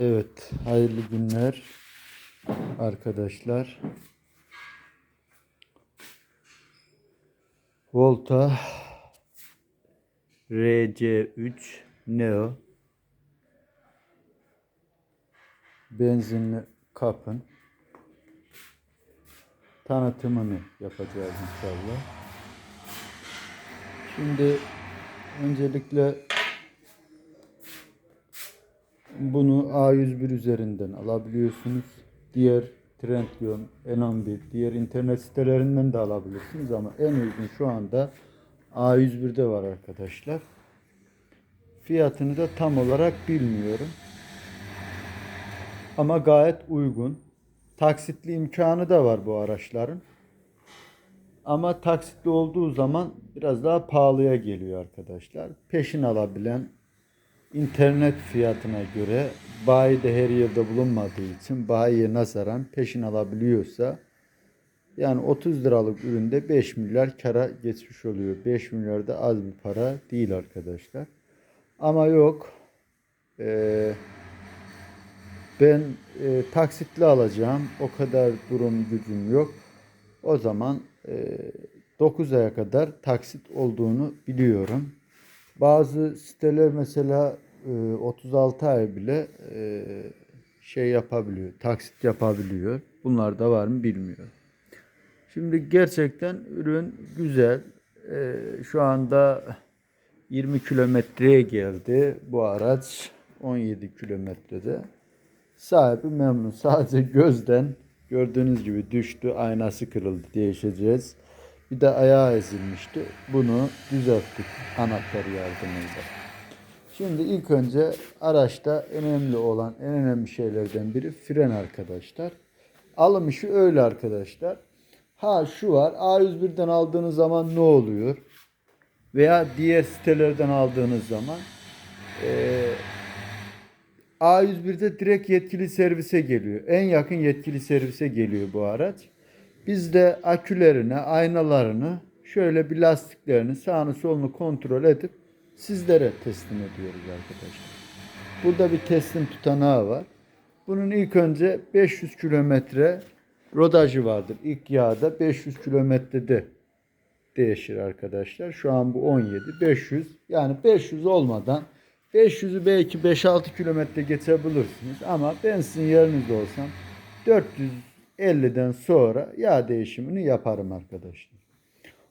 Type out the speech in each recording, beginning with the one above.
Evet, hayırlı günler arkadaşlar. Volta RC3 Neo benzinli kapın tanıtımını yapacağız inşallah. Şimdi öncelikle bunu A101 üzerinden alabiliyorsunuz. Diğer Trendyol, N11, diğer internet sitelerinden de alabilirsiniz ama en uygun şu anda A101'de var arkadaşlar. Fiyatını da tam olarak bilmiyorum. Ama gayet uygun. Taksitli imkanı da var bu araçların. Ama taksitli olduğu zaman biraz daha pahalıya geliyor arkadaşlar. Peşin alabilen internet fiyatına göre bayi de her yerde bulunmadığı için bayiye nazaran peşin alabiliyorsa yani 30 liralık üründe 5 milyar kara geçmiş oluyor. 5 milyar da az bir para değil arkadaşlar. Ama yok. Ee, ben e, taksitli alacağım. O kadar durum gücüm yok. O zaman e, 9 aya kadar taksit olduğunu biliyorum. Bazı siteler mesela e, 36 ay bile e, şey yapabiliyor, taksit yapabiliyor. Bunlar da var mı bilmiyorum. Şimdi gerçekten ürün güzel. E, şu anda 20 kilometreye geldi bu araç. 17 kilometrede. Sahibi memnun. Sadece gözden gördüğünüz gibi düştü. Aynası kırıldı. Değişeceğiz. Bir de ayağı ezilmişti. Bunu düzelttik anahtar yardımıyla. Şimdi ilk önce araçta önemli olan en önemli şeylerden biri fren arkadaşlar. Alım işi öyle arkadaşlar. Ha şu var A101'den aldığınız zaman ne oluyor? Veya diğer sitelerden aldığınız zaman eee A101'de direkt yetkili servise geliyor. En yakın yetkili servise geliyor bu araç. Biz de akülerini, aynalarını, şöyle bir lastiklerini sağını solunu kontrol edip sizlere teslim ediyoruz arkadaşlar. Burada bir teslim tutanağı var. Bunun ilk önce 500 kilometre rodajı vardır. İlk yağda 500 kilometrede değişir arkadaşlar. Şu an bu 17, 500. Yani 500 olmadan 500'ü belki 5-6 kilometre geçebilirsiniz ama ben sizin yerinizde olsam 450'den sonra yağ değişimini yaparım arkadaşlar.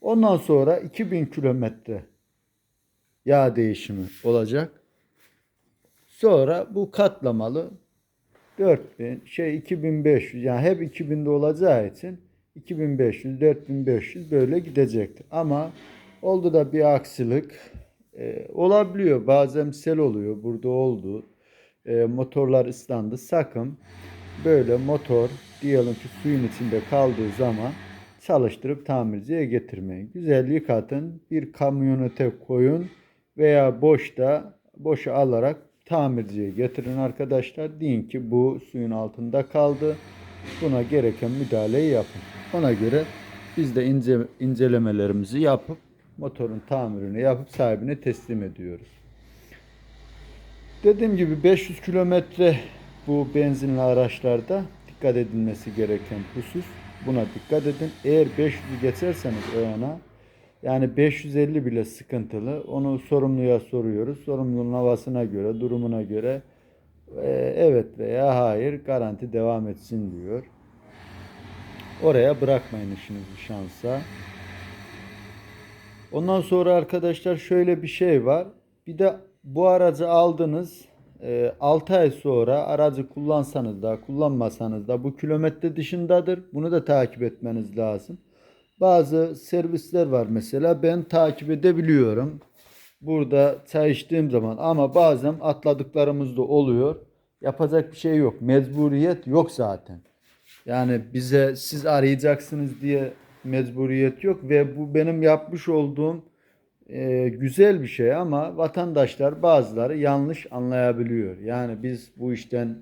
Ondan sonra 2000 kilometre yağ değişimi olacak. Sonra bu katlamalı 4000 şey 2500 yani hep 2000'de olacağı için 2500 4500 böyle gidecektir. Ama oldu da bir aksilik e, olabiliyor. Bazen sel oluyor. Burada oldu. E, motorlar ıslandı. Sakın böyle motor diyelim ki suyun içinde kaldığı zaman çalıştırıp tamirciye getirmeyin. Güzel yıkatın. Bir kamyonete koyun veya boşta boşa alarak tamirciye getirin arkadaşlar. Deyin ki bu suyun altında kaldı. Buna gereken müdahaleyi yapın. Ona göre biz de ince, incelemelerimizi yapıp motorun tamirini yapıp sahibine teslim ediyoruz. Dediğim gibi 500 kilometre bu benzinli araçlarda dikkat edilmesi gereken husus. Buna dikkat edin. Eğer 500'ü geçerseniz o yana yani 550 bile sıkıntılı. Onu sorumluya soruyoruz. Sorumlunun havasına göre, durumuna göre e, evet veya hayır garanti devam etsin diyor. Oraya bırakmayın işinizi şansa. Ondan sonra arkadaşlar şöyle bir şey var. Bir de bu aracı aldınız. 6 ay sonra aracı kullansanız da kullanmasanız da bu kilometre dışındadır. Bunu da takip etmeniz lazım. Bazı servisler var mesela ben takip edebiliyorum. Burada çay içtiğim zaman ama bazen atladıklarımız da oluyor. Yapacak bir şey yok. Mecburiyet yok zaten. Yani bize siz arayacaksınız diye mecburiyet yok ve bu benim yapmış olduğum e, güzel bir şey ama vatandaşlar bazıları yanlış anlayabiliyor. Yani biz bu işten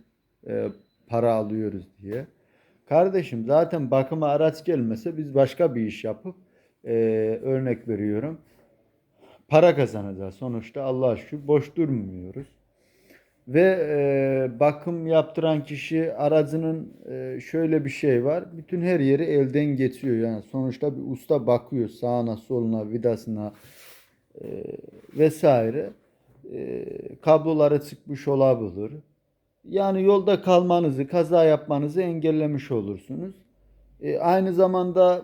e, para alıyoruz diye. Kardeşim zaten bakıma araç gelmese biz başka bir iş yapıp e, örnek veriyorum. Para kazanacağız. Sonuçta Allah'a şükür boş durmuyoruz. Ve e, bakım yaptıran kişi aracının e, şöyle bir şey var. Bütün her yeri elden geçiyor. Yani sonuçta bir usta bakıyor sağına, soluna, vidasına e, vesaire. E, kabloları çıkmış olabilir. Yani yolda kalmanızı, kaza yapmanızı engellemiş olursunuz. E, aynı zamanda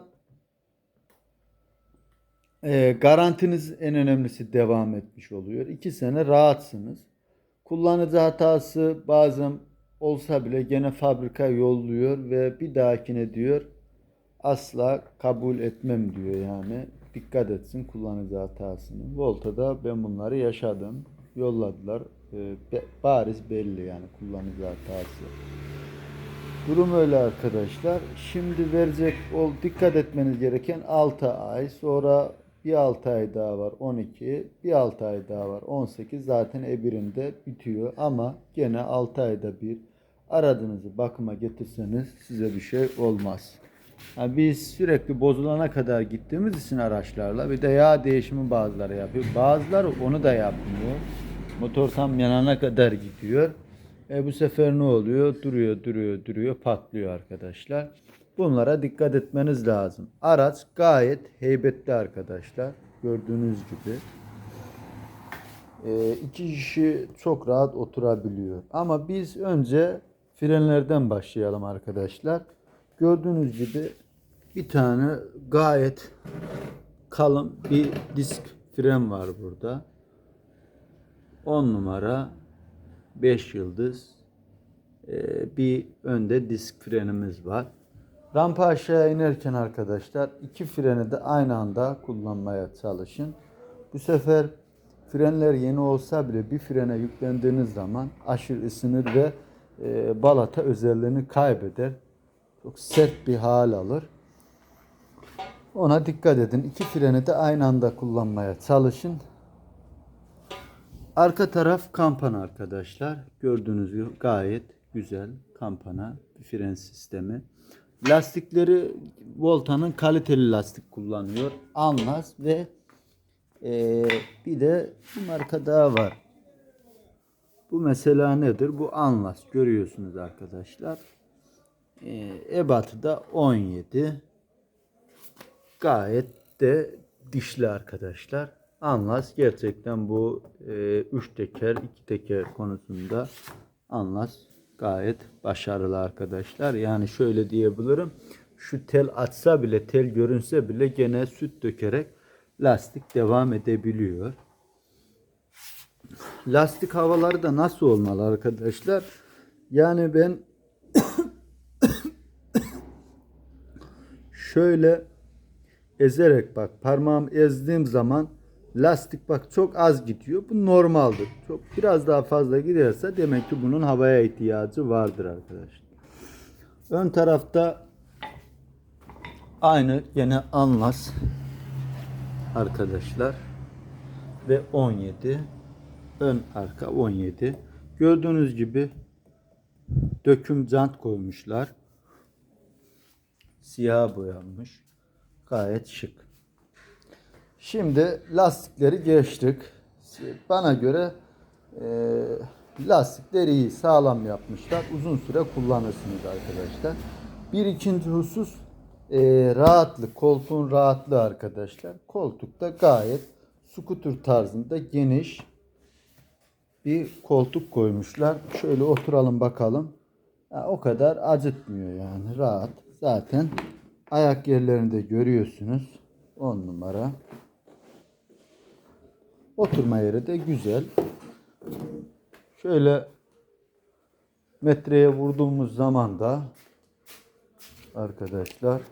e, garantiniz en önemlisi devam etmiş oluyor. İki sene rahatsınız. Kullanıcı hatası bazen olsa bile gene fabrika yolluyor ve bir dahakine diyor asla kabul etmem diyor yani. Dikkat etsin kullanıcı hatasını. Volta'da ben bunları yaşadım. Yolladılar. E, bariz belli yani kullanıcı hatası. Durum öyle arkadaşlar. Şimdi verecek ol dikkat etmeniz gereken 6 ay sonra bir 6 ay daha var 12 bir 6 ay daha var 18 zaten E1'inde bitiyor ama gene 6 ayda bir aradığınızı bakıma getirseniz size bir şey olmaz. Ha, biz sürekli bozulana kadar gittiğimiz için araçlarla bir de yağ değişimi bazıları yapıyor. Bazıları onu da yapmıyor. Motor tam yanana kadar gidiyor. E bu sefer ne oluyor? Duruyor, duruyor, duruyor, patlıyor arkadaşlar. Bunlara dikkat etmeniz lazım. Araç gayet heybetli arkadaşlar. Gördüğünüz gibi. E, iki kişi çok rahat oturabiliyor. Ama biz önce frenlerden başlayalım arkadaşlar. Gördüğünüz gibi bir tane gayet kalın bir disk fren var burada. 10 numara 5 yıldız Ee, bir önde disk frenimiz var. Rampa aşağı inerken arkadaşlar iki freni de aynı anda kullanmaya çalışın. Bu sefer frenler yeni olsa bile bir frene yüklendiğiniz zaman aşırı ısınır ve e, balata özelliğini kaybeder. Çok sert bir hal alır. Ona dikkat edin. İki freni de aynı anda kullanmaya çalışın. Arka taraf kampana arkadaşlar. Gördüğünüz gibi gayet güzel kampana bir fren sistemi. Lastikleri Volta'nın kaliteli lastik kullanıyor. Anlas ve eee, bir de bir marka daha var. Bu mesela nedir? Bu Anlas. Görüyorsunuz arkadaşlar. Eee ebatı da 17. Gayet de dişli arkadaşlar. Anlas gerçekten bu 3 teker, 2 teker konusunda Anlas gayet başarılı arkadaşlar. Yani şöyle diyebilirim. Şu tel atsa bile, tel görünse bile gene süt dökerek lastik devam edebiliyor. Lastik havaları da nasıl olmalı arkadaşlar? Yani ben şöyle ezerek bak parmağım ezdiğim zaman lastik bak çok az gidiyor. Bu normaldir. Çok biraz daha fazla giderse demek ki bunun havaya ihtiyacı vardır arkadaşlar. Ön tarafta aynı yine Anlas arkadaşlar ve 17 ön arka 17 gördüğünüz gibi döküm jant koymuşlar siyah boyanmış gayet şık Şimdi lastikleri geçtik. Bana göre e, lastikleri iyi, sağlam yapmışlar. Uzun süre kullanırsınız arkadaşlar. Bir ikinci husus e, rahatlık, koltuğun rahatlığı arkadaşlar. Koltukta gayet skuter tarzında geniş bir koltuk koymuşlar. Şöyle oturalım bakalım. Ha, o kadar acıtmıyor yani rahat. Zaten ayak yerlerini de görüyorsunuz. 10 numara. Oturma yeri de güzel. Şöyle metreye vurduğumuz zaman da arkadaşlar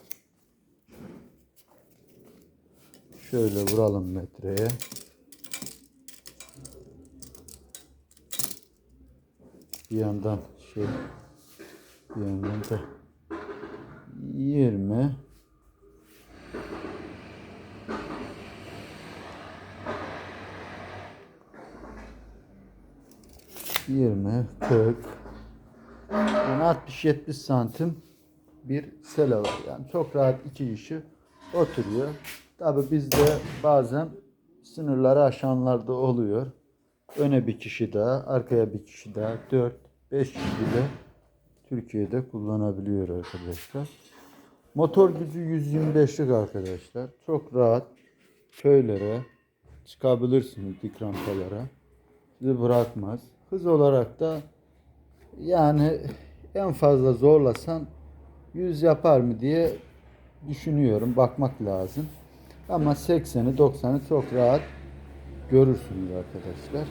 şöyle vuralım metreye. Bir yandan şey bir yandan da 20 20, 40, yani 60-70 santim bir sele var. Yani çok rahat iki kişi oturuyor. Tabi bizde bazen sınırları aşanlar da oluyor. Öne bir kişi daha, arkaya bir kişi daha. 4, 5 kişi de Türkiye'de kullanabiliyor arkadaşlar. Motor gücü 125'lik arkadaşlar. Çok rahat köylere çıkabilirsiniz dik rampalara. Sizi bırakmaz. Hız olarak da yani en fazla zorlasan 100 yapar mı diye düşünüyorum. Bakmak lazım. Ama 80'i 90'ı çok rahat görürsünüz arkadaşlar.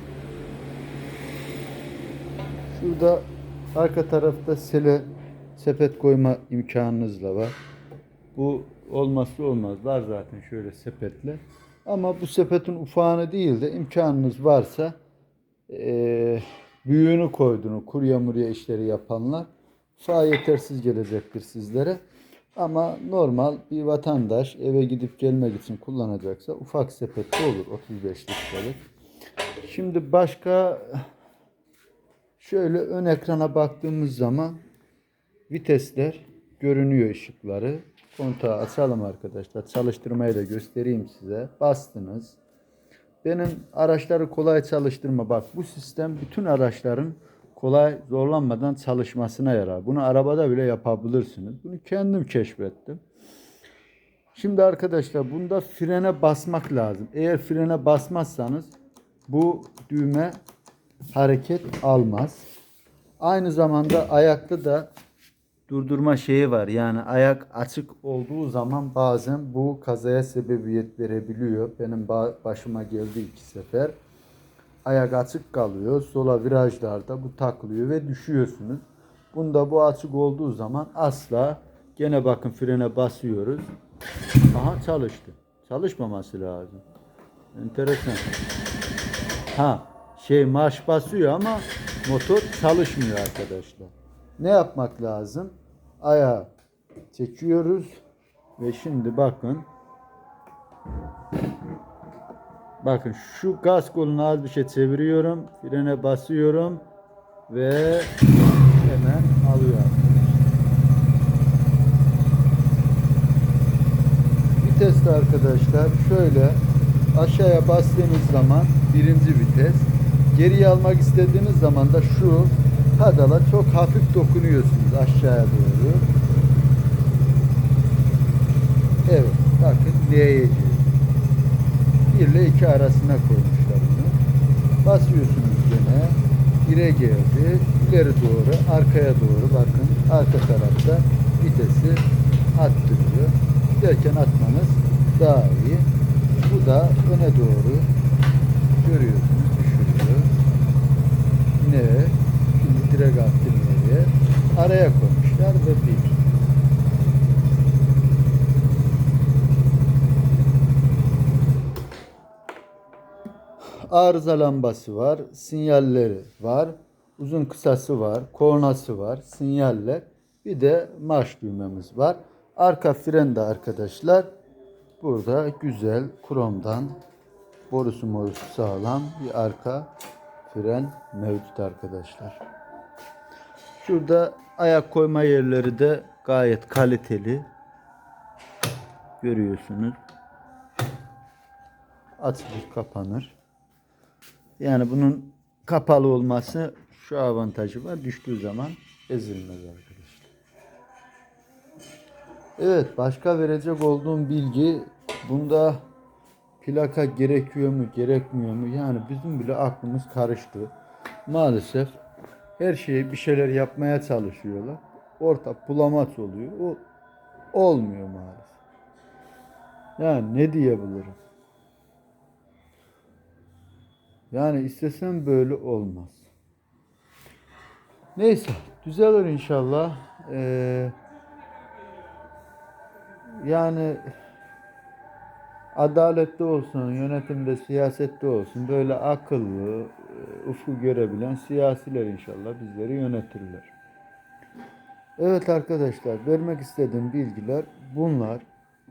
Şurada arka tarafta sele sepet koyma imkanınız da var. Bu olmazsa olmaz. Var zaten şöyle sepetle. Ama bu sepetin ufağını değil de imkanınız varsa eee büyüğünü koyduğunu kurye murya işleri yapanlar ufağı yetersiz gelecektir sizlere. Ama normal bir vatandaş eve gidip gelmek için kullanacaksa ufak sepette olur 35 litrelik. Şimdi başka şöyle ön ekrana baktığımız zaman vitesler görünüyor ışıkları. Kontağı açalım arkadaşlar. Çalıştırmayı da göstereyim size. Bastınız. Benim araçları kolay çalıştırma. Bak bu sistem bütün araçların kolay zorlanmadan çalışmasına yarar. Bunu arabada bile yapabilirsiniz. Bunu kendim keşfettim. Şimdi arkadaşlar bunda frene basmak lazım. Eğer frene basmazsanız bu düğme hareket almaz. Aynı zamanda ayakta da durdurma şeyi var. Yani ayak açık olduğu zaman bazen bu kazaya sebebiyet verebiliyor. Benim ba- başıma geldi iki sefer. Ayak açık kalıyor. Sola virajlarda bu takılıyor ve düşüyorsunuz. Bunda bu açık olduğu zaman asla gene bakın frene basıyoruz. Aha çalıştı. Çalışmaması lazım. Enteresan. Ha şey marş basıyor ama motor çalışmıyor arkadaşlar. Ne yapmak lazım? Ayağı çekiyoruz ve şimdi bakın bakın şu gaz kolunu az bir şey çeviriyorum. Frene basıyorum ve hemen alıyor. Viteste arkadaşlar şöyle aşağıya bastığınız zaman birinci vites geriye almak istediğiniz zaman da şu pedala çok hafif dokunuyorsunuz aşağıya doğru. Evet bakın L'ye giriyor. 1 ile 2 arasına koymuşlar bunu. Basıyorsunuz gene. 1'e geldi. İleri doğru, arkaya doğru bakın. Arka tarafta vitesi attırıyor. Giderken atmanız daha iyi. Bu da öne doğru görüyorsunuz düşürüyor. Ne? Attı nereye? Araya koymuşlar ve bir. arıza lambası var, sinyalleri var, uzun kısası var, kornası var, sinyaller. Bir de marş düğmemiz var. Arka fren de arkadaşlar burada güzel kromdan borusu morusu sağlam bir arka fren mevcut arkadaşlar. Şurada ayak koyma yerleri de gayet kaliteli. Görüyorsunuz. Açılır kapanır. Yani bunun kapalı olması şu avantajı var. Düştüğü zaman ezilmez arkadaşlar. Evet başka verecek olduğum bilgi bunda plaka gerekiyor mu gerekmiyor mu? Yani bizim bile aklımız karıştı. Maalesef her şeyi bir şeyler yapmaya çalışıyorlar. Orta bulamaç oluyor. O olmuyor maalesef. Yani ne diyebilirim? Yani istesem böyle olmaz. Neyse düzelir inşallah. Ee, yani adaletli olsun, yönetimde, siyasette olsun böyle akıllı, ufku görebilen siyasiler inşallah bizleri yönetirler. Evet arkadaşlar vermek istediğim bilgiler bunlar.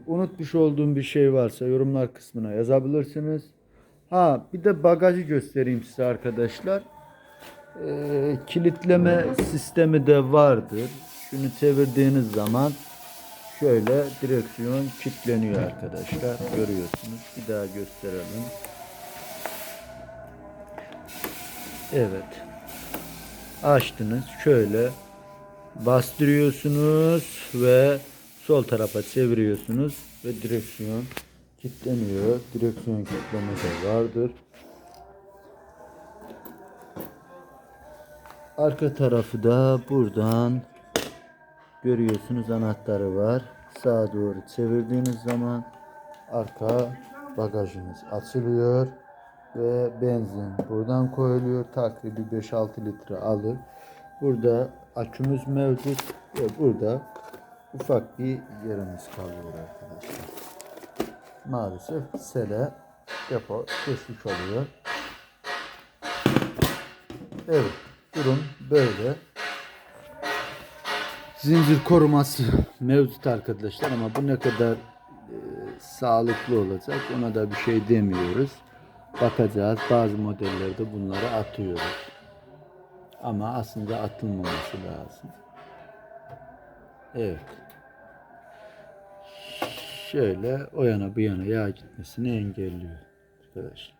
Unutmuş olduğum bir şey varsa yorumlar kısmına yazabilirsiniz. Ha bir de bagajı göstereyim size arkadaşlar. Ee, kilitleme sistemi de vardır. Şunu çevirdiğiniz zaman şöyle direksiyon kilitleniyor arkadaşlar. Görüyorsunuz. Bir daha gösterelim. Evet. Açtınız. Şöyle bastırıyorsunuz ve sol tarafa çeviriyorsunuz ve direksiyon kilitleniyor. Direksiyon kilitleme de vardır. Arka tarafı da buradan görüyorsunuz anahtarı var. Sağa doğru çevirdiğiniz zaman arka bagajınız açılıyor ve benzin buradan koyuluyor. Takribi 5-6 litre alır. Burada akümüz mevcut ve burada ufak bir yerimiz kalıyor arkadaşlar. Maalesef sele depo kesik oluyor. Evet, durum böyle. Zincir koruması mevcut arkadaşlar ama bu ne kadar e, sağlıklı olacak ona da bir şey demiyoruz. Bakacağız. Bazı modellerde bunları atıyoruz. Ama aslında atılmaması lazım. Evet. Şöyle o yana bu yana yağ gitmesini engelliyor arkadaşlar.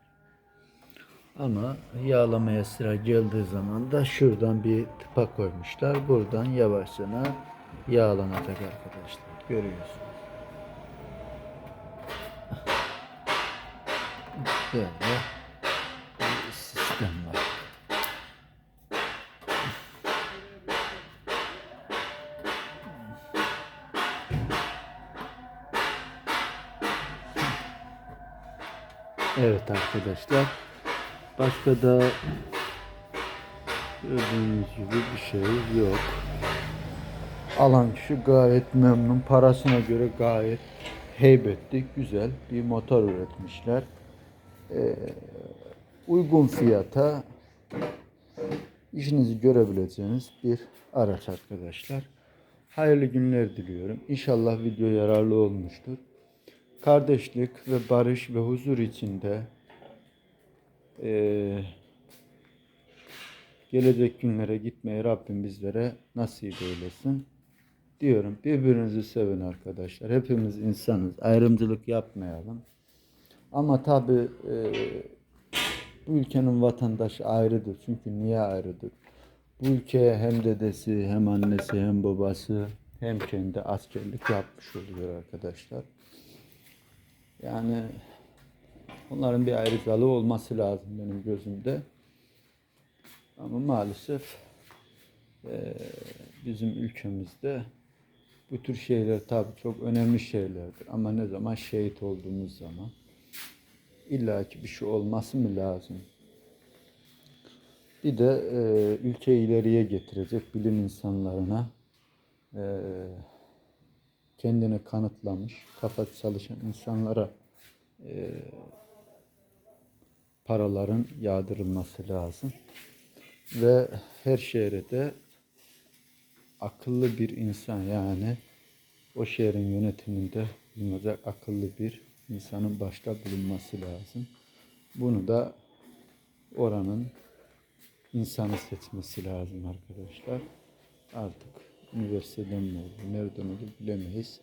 Ama yağlamaya sıra geldiği zaman da şuradan bir tıpa koymuşlar. Buradan yavaşça yağlanacak arkadaşlar. Görüyorsunuz. Böyle bir sistem var. Evet arkadaşlar. Başka da gördüğünüz gibi bir şey yok. Alan kişi gayet memnun. Parasına göre gayet heybetli, güzel bir motor üretmişler. Ee, uygun fiyata işinizi görebileceğiniz bir araç arkadaşlar. Hayırlı günler diliyorum. İnşallah video yararlı olmuştur. Kardeşlik ve barış ve huzur içinde eee, gelecek günlere gitmeyi Rabbim bizlere nasip eylesin. Diyorum birbirinizi sevin arkadaşlar. Hepimiz insanız. Ayrımcılık yapmayalım. Ama tabi bu ülkenin vatandaşı ayrıdır. Çünkü niye ayrıdır? Bu ülkeye hem dedesi hem annesi hem babası hem kendi askerlik yapmış oluyor arkadaşlar. Yani onların bir ayrıcalığı olması lazım benim gözümde. Ama maalesef eee, bizim ülkemizde bu tür şeyler tabii çok önemli şeylerdir. Ama ne zaman şehit olduğumuz zaman illaki bir şey olması mı lazım? Bir de eee ülkeyi ileriye getirecek bilim insanlarına eee kendini kanıtlamış, kafa çalışan insanlara eee, paraların yağdırılması lazım. Ve her şehre de akıllı bir insan yani o şehrin yönetiminde bulunacak akıllı bir insanın başta bulunması lazım. Bunu da oranın insanı seçmesi lazım arkadaşlar. Artık üniversiteden mi olur, nereden olur bilemeyiz.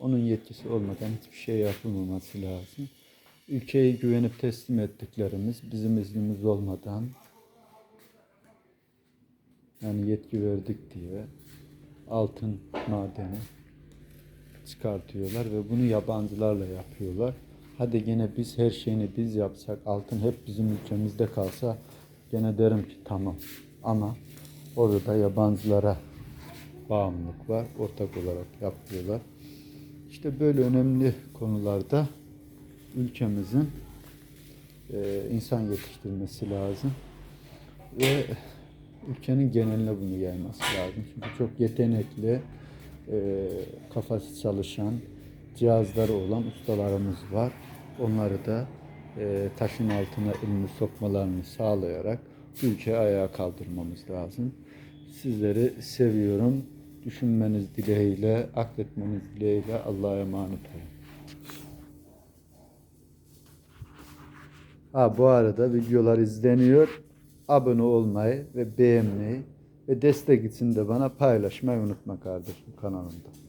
Onun yetkisi olmadan hiçbir şey yapılmaması lazım. Ülkeyi güvenip teslim ettiklerimiz bizim iznimiz olmadan yani yetki verdik diye altın madeni çıkartıyorlar ve bunu yabancılarla yapıyorlar. Hadi gene biz her şeyini biz yapsak, altın hep bizim ülkemizde kalsa gene derim ki tamam. Ama orada yabancılara bağımlılık var. Ortak olarak yapıyorlar. İşte böyle önemli konularda ülkemizin e, insan yetiştirmesi lazım. Ve ülkenin geneline bunu yayması lazım. Çünkü çok yetenekli, e, kafası çalışan, cihazları olan ustalarımız var. Onları da e, taşın altına elini sokmalarını sağlayarak ülkeyi ayağa kaldırmamız lazım. Sizleri seviyorum. Düşünmeniz dileğiyle, akletmeniz dileğiyle Allah'a emanet olun. Ha bu arada videolar izleniyor. Abone olmayı ve beğenmeyi ve destek için de bana paylaşmayı unutma kardeşim kanalımda.